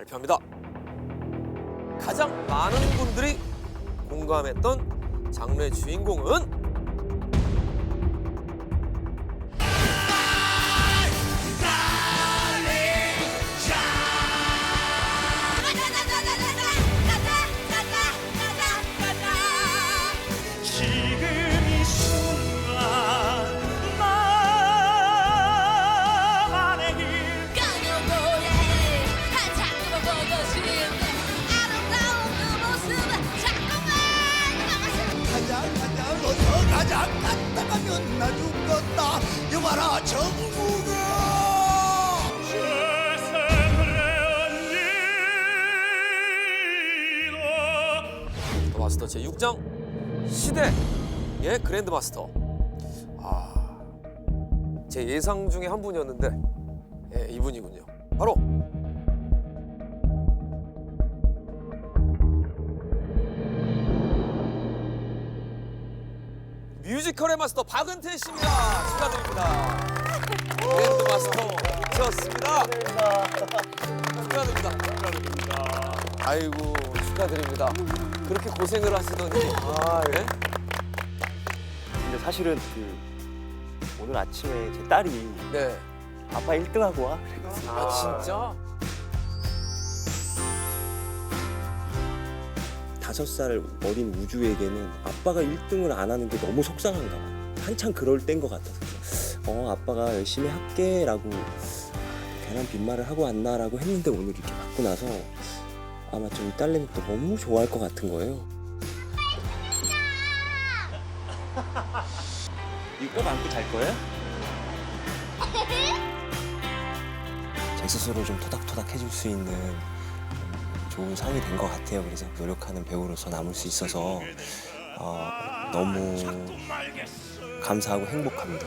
발표합니다. 가장 많은 분들이 공감했던 장르의 주인공은 지금 갔다 가면 나 죽겠다 여봐라 정부가 마스터 제6장 시대의 그랜드 마스터. 아, 제 예상 중에 한 분이었는데 예, 이분이군요. 바로 뮤지컬의 마스터 박은태 씨입니다. 축하드립니다. 그랜드 마스터 되셨습니다. 축하드립니다. 축하드립니다. 아이고 축하드립니다. 그렇게 고생을 하시더니 아, 예? 근데 사실은 그 오늘 아침에 제 딸이 네. 아빠 1등하고 와. 아 진짜? 다섯 살 어린 우주에게는 아빠가 1등을 안 하는 게 너무 속상한가 봐. 한창 그럴 때인 것 같아서 어 아빠가 열심히 할게 라고 괜한 빈말을 하고 왔나 라고 했는데 오늘 이렇게 받고 나서 아마 좀 딸내미 또 너무 좋아할 것 같은 거예요. 이거 안고 잘 거예요? 제 스스로 좀 토닥토닥 해줄 수 있는 좋은 상이 된 것 같아요. 그래서 노력하는 배우로서 남을 수 있어서 어, 너무 감사하고 행복합니다.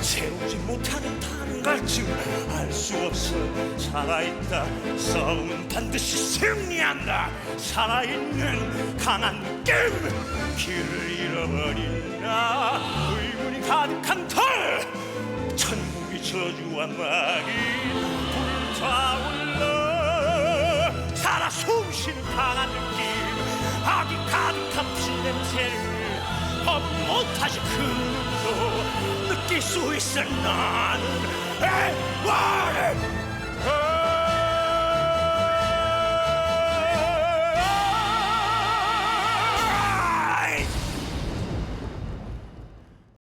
채우지 못하는 단갈증 알수 없어. 살아있다. 싸움은 반드시 승리한다. 살아있는 강한 겜 길을 잃어버린다. 의문이 가득한 털! 천국이 저주와 막이 불타올라 강한 느낌 악이 가득한 피냄새를 법 못하지 그 눈으로 느낄 수 있어 나는 애와를